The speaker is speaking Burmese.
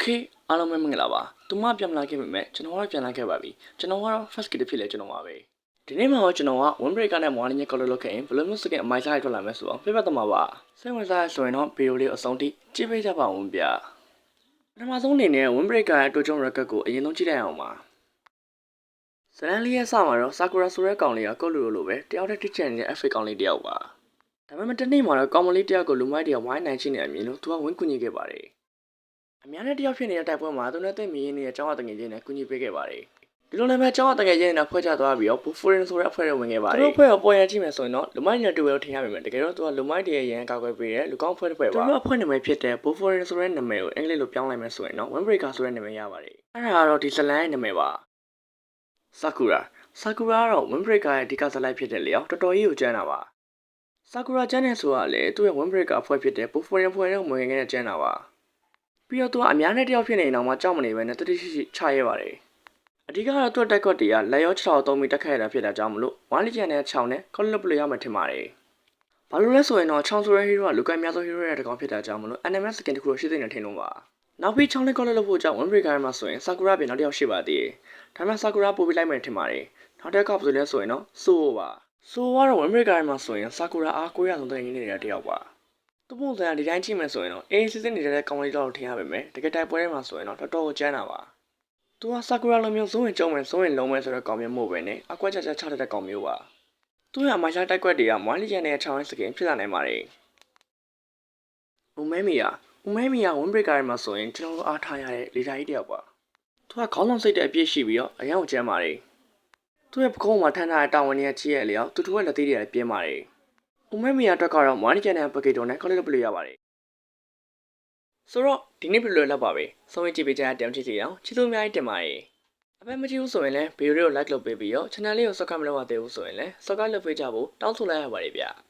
Okay အားလုံးပဲမင်္ဂလာပါ။သူမပြန်မလာခဲ့ပေမဲ့ကျွန်တော်ကတော့ပြန်လာခဲ့ပါပြီ။ကျွန်တော်ကတော့ first kid ဖြစ်လဲကျွန်တော်ပါပဲ။ဒီနေ့မှာတော့ကျွန်တော်က win breaker နဲ့ morning ကော်လို့လုပ်ခဲ့ရင်ဘယ်လိုမျိုးစကင်အမိုက်စားရထွက်လာမလဲဆိုတော့ပြပြတော့မှာပါ။စိတ်ဝင်စားရဆိုရင်တော့ဗီဒီယိုလေးအဆုံးထိကြည့်ပေးကြပါဦးဗျ။ပထမဆုံးအနေနဲ့ win breaker ရဲ့အတူချုံ record ကိုအရင်ဆုံးကြည့်လိုက်အောင်ပါ။ဇလန်လေးရဲ့စမှာတော့ Sakura ဆိုတဲ့ကောင်လေးကကောက်လို့လို့ပဲတယောက်တည်းတစ်ချက်နေတဲ့ FA ကောင်လေးတယောက်ပါ။ဒါပေမဲ့တနေ့မှာတော့ကောင်မလေးတယောက်ကိုလူမိုက်တယောက်ဝိုင်းနိုင်ချိနေအမြင်လို့သူကဝင်းကူညီခဲ့ပါတယ်။ အများနဲ့တယောက်ဖြစ်နေတဲ့တိုက်ပွဲမှာသူနဲ့သိမရင်းနေတဲ့ကျောင်းအတငယ်ချင်းနဲ့ကူညီပေးခဲ့ပါတယ်။ဒီလိုလည်းပဲကျောင်းအတငယ်ချင်းနဲ့ဖွဲ့ချသွားပြီးတော့ဘူဖိုရင်ဆိုတဲ့အဖွဲ့တွေဝင်ခဲ့ပါတယ်။သူတို့ဖွဲ့ကိုပေါ်ရန်ကြည့်မယ်ဆိုရင်တော့လူမိုက်နဲ့တူတယ်ထင်ရပေမဲ့တကယ်တော့သူကလူမိုက်တွေရဲ့ရန်ကောက်ွယ်ပေးတဲ့လူကောင်းဖွဲ့တစ်ဖွဲ့ပါ။သူတို့အဖွဲ့နာမည်ဖြစ်တဲ့ဘူဖိုရင်ဆိုတဲ့နာမည်ကိုအင်္ဂလိပ်လိုပြောင်းလိုက်မယ်ဆိုရင်တော့ Windbreaker ဆိုတဲ့နာမည်ရပါတယ်။အဲ့ဒါကတော့ဒီဇလန်ရဲ့နာမည်ပါ။ Sakura Sakura ကတော့ Windbreaker ရဲ့အဓိကဇာတ်လိုက်ဖြစ်တဲ့လျောက်တော်တော်ကြီးကိုကျန်းတာပါ။ Sakura ကျန်းတဲ့ဆိုတာလေသူ့ရဲ့ Windbreaker အဖွဲ့ဖြစ်တဲ့ဘူဖိုရင်ဖွဲ့တဲ့ဝင်ငယ်နဲ့ကျန်းတာပါ။ ပြီးတော့သူကအများနဲ့တယောက်ဖြစ်နေအောင်မှကြောက်မနေပဲနဲ့တတိရှိရှိချရဲပါတယ်အဓိကတော့သူ့တက်ကွက်တွေကလက်ရော6ထောက်သုံးပြီးတက်ခဲ့ရတာဖြစ်တာကြောင့်မလို့ဝါလီကျန်နဲ့6နဲ့ကောလပ်ပလို့ရမှထင်ပါတယ်ဘာလို့လဲဆိုရင်တော့ချောင်းဆိုရဲဟီးရိုကလူကိုင်းများသောဟီးရိုရဲ့တကောင်ဖြစ်တာကြောင့်မလို့ NMS စကင်တစ်ခုရှိသေးတယ်ထင်လို့ပါနောက်ပြီးချောင်းလေးကောလပ်လို့ဖို့ကြောင့် One Breaker မှာဆိုရင်ဆာကူရာပြင်နောက်တစ်ယောက်ရှိပါသေးတယ်ဒါမှဆာကူရာပို့ပြီးလိုက်မယ်ထင်ပါတယ်နောက်တစ်ခါဆိုလဲဆိုရင်တော့ဆိုးပါဆိုးကတော့ One Breaker မှာဆိုရင်ဆာကူရာအားကိုရဆုံးတဲ့ရင်းနေတဲ့တယောက်ပါ သူ့ပုံစံဒီတိုင်းကြည့်မယ်ဆိုရင်တော့အေးစစ်စစ်နေတဲ့ကောင်းလေးတော့ထင်ရပါမယ်တကယ်တိုက်ပွဲထဲမှာဆိုရင်တော့တော်တော်ကိုကျန်းတာပါသူကဆာကူရာလိုမျိုးဇုံးဝင်ကြုံမယ်ဇုံးဝင်လုံးမယ်ဆိုတဲ့ကောင်မျိုးမဟုတ်ပဲနဲ့အကွက်ချာချာချတဲ့ကောင်မျိုးပါသူ့ရဲ့မိုင်းရှားတိုက်ကွက်တွေကမွိုင်းလီကျန်တဲ့ချောင်းစကင်ဖြစ်လာနိုင်ပါတယ်ဦးမဲမီယာဦးမဲမီယာဝင်းဘရိကာထဲမှာဆိုရင်ကျွန်တော်တို့အားထားရတဲ့လေဓာကြီးတယောက်ပါသူကခေါင်းလုံးစိတ်တဲ့အပြည့်ရှိပြီးတော့အယောင်ကျန်းပါတယ်သူ့ရဲ့ပကုံးမှာထမ်းထားတဲ့တာဝန်ကြီးကြီးရဲ့လျောက်သူတို့ရဲ့လက်သေးတွေကပြင်းပါတယ်။ ဦးမဲမီယာအတွက်ကတော့မွားနီကျန်တဲ့ပကေတုံနဲ့ကော်လီလုပ်ပလို့ရပါတယ်။ဆိုတော့ဒီနေ့ပြလွယ်လောက်ပါပဲ။ဆုံးဝင်ကြည့်ပေးကြတဲ့တောင်ချစ်စီအောင်ချစ်လို့အများကြီးတင်ပါတယ်။အဖေမကြည့်ဘူးဆိုရင်လည်းဗီဒီယိုကို like လုပ်ပေးပြီးတော့ channel လေးကို subscribe မလုပ်ရသေးဘူးဆိုရင်လည်း subscribe လုပ်ပေးကြဖို့တောင်းဆိုလိုက်ရပါတယ်ဗျ။